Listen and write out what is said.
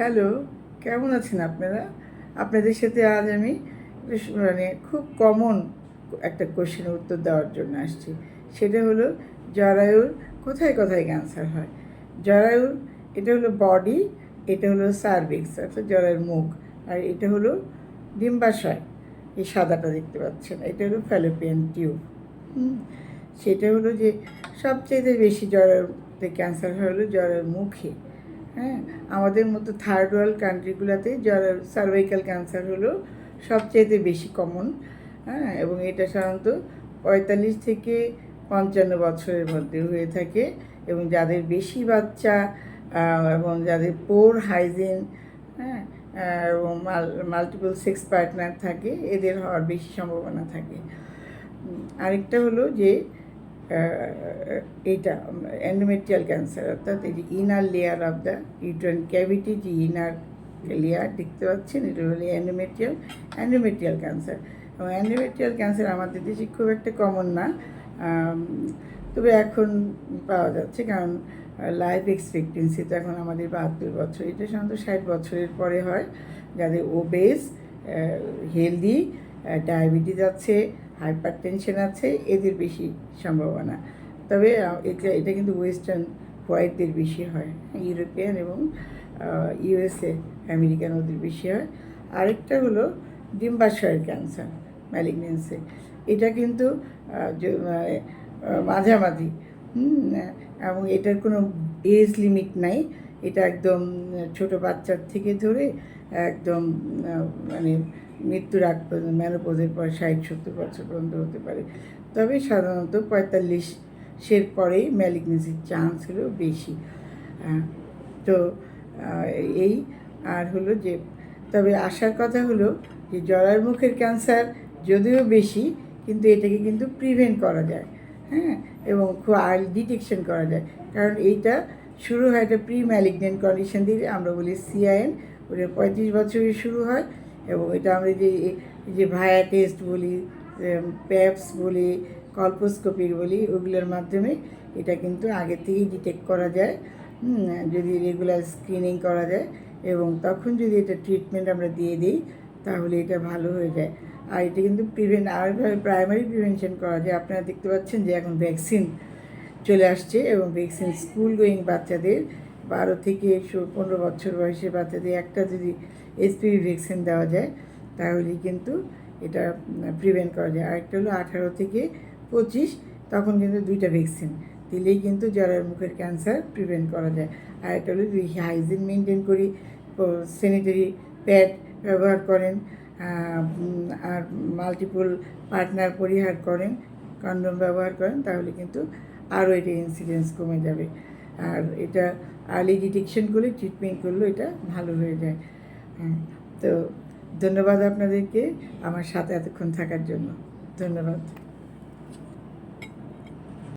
Hello, কেমন আছেন আপনারা? আপনাদের সাথে আজ আমি মানে খুব কমন একটা কোশ্চেনের উত্তর দেওয়ার জন্য আসছি। সেটা হলো, জরায়ুর কোথায় কোথায় ক্যান্সার হয়? জরায়ুর, এটা হলো বডি এটা হলো সার্ভিক্স অর্থাৎ জরায়ুর মুখ, আর এটা হলো ডিম্বাশয়, এই সাদাটা দেখতে পাচ্ছেন। এটা হলো ফ্যালোপিয়ান টিউব সেটা হলো যে সবচেয়ে বেশি জরায়ুতে ক্যান্সার হয় হলো জরায়ুর মুখে। হ্যাঁ আমাদের মতো থার্ড ওয়ার্ল্ড কান্ট্রিগুলোতে যারা সার্ভাইকাল ক্যান্সার হলো সবচেয়েতে বেশি কমন হ্যাঁ এবং এটা সাধারণত পঁয়তাল্লিশ থেকে পঞ্চান্ন বছরের মধ্যে হয়ে থাকে এবং যাদের বেশি বাচ্চা এবং যাদের পোর হাইজিন হ্যাঁ এবং মাল্টিপল সেক্স পার্টনার থাকে, এদের হওয়ার বেশি সম্ভাবনা থাকে। আরেকটা হলো যে এটা এন্ডোমেট্রিয়াল ক্যান্সার অর্থাৎ এই যে inner layer of the uterine cavity যে ইনার লেয়ার দেখতে পাচ্ছেন? এটা হলো এন্ডোমেট্রিয়াল এন্ডোমেট্রিয়াল ক্যান্সার এবং এন্ডোমেট্রিয়াল ক্যান্সার আমাদের দেশে খুব একটা কমন না। তবে এখন পাওয়া যাচ্ছে, কারণ লাইফ এক্সপেক্টেন্সি তো এখন আমাদের বাহাত্তর বছর। এটা সাধারণত ষাট বছরের পরে হয়। যাদের ওবেস হেলদি ডায়াবেটিস আছে হাইপার টেনশন আছে এদের বেশি সম্ভাবনা। তবে এটা এটা কিন্তু ওয়েস্টার্ন হোয়াইটদের বেশি হয় ইউরোপিয়ান এবং ইউএসএ আমেরিকান ওদের বেশি হয়। আরেকটা হলো ডিম্বাশয়ের ক্যান্সার ম্যালিগনেন্সি। এটা কিন্তু আহ, মাঝামাঝি এবং এটার কোনো এজ লিমিট নাই। এটা একদম ছোট বাচ্চার থেকে ধরে একদম মানে মৃত্যুর আগ পর্যন্ত ম্যানোপোজের পর ষাট, সত্তর বছর পর্যন্ত হতে পারে। তবে সাধারণত পঁয়তাল্লিশের পরেই ম্যালিগনেন্সির চান্স হলো বেশি। তো এই আর হলো যে, তবে আসার কথা হলো যে, জরার মুখের ক্যান্সার যদিও বেশি, কিন্তু এটাকে কিন্তু প্রিভেন্ট করা যায়। হ্যাঁ? এবং খুব আর্লি ডিটেকশন করা যায়। কারণ এইটা শুরু হয় একটা প্রি ম্যালিগনেন্ট কন্ডিশন দিয়ে, আমরা বলি সিআইএন, ওটা পঁয়ত্রিশ বছরে শুরু হয়। এবং এটা আমরা যে যে ভায়া টেস্ট বলি প্যাপস বলি কল্পোস্কোপির বলি, ওগুলোর মাধ্যমে এটা কিন্তু আগে থেকেই ডিটেক্ট করা যায়। যদি রেগুলার স্ক্রিনিং করা যায় এবং তখন যদি এটা ট্রিটমেন্ট আমরা দিয়ে দিই, তাহলে এটা ভালো হয়ে যায়। আর এটা কিন্তু প্রিভেন্ট আর প্রাইমারি প্রিভেনশন করা যায়। আপনারা দেখতে পাচ্ছেন যে এখন ভ্যাকসিন চলে আসছে এবং ভ্যাকসিন স্কুল গোয়িং বাচ্চাদের বারো থেকে পনেরো বছর বয়সের বাচ্চাদের একটা যদি এসপিভি ভ্যাকসিন দেওয়া যায় তাহলে কিন্তু এটা প্রিভেন্ট করা যায়। আরেকটা হলো আঠারো থেকে পঁচিশ, তখন কিন্তু দুইটা ভ্যাকসিন দিলেই কিন্তু জরার মুখের ক্যান্সার প্রিভেন্ট করা যায়। আর একটা হলো যদি হাইজিন মেনটেন করি স্যানিটারি প্যাড ব্যবহার করেন আর মাল্টিপল পার্টনার পরিহার করেন কন্ডম ব্যবহার করেন, তাহলে কিন্তু আরও এটা ইনসিডেন্স কমে যাবে। আর এটা আর্লি ডিটেকশন করলে ট্রিটমেন্ট করলেও এটা ভালো হয়ে যায়। হ্যাঁ তো ধন্যবাদ আপনাদেরকে আমার সাথে এতক্ষণ থাকার জন্য। ধন্যবাদ।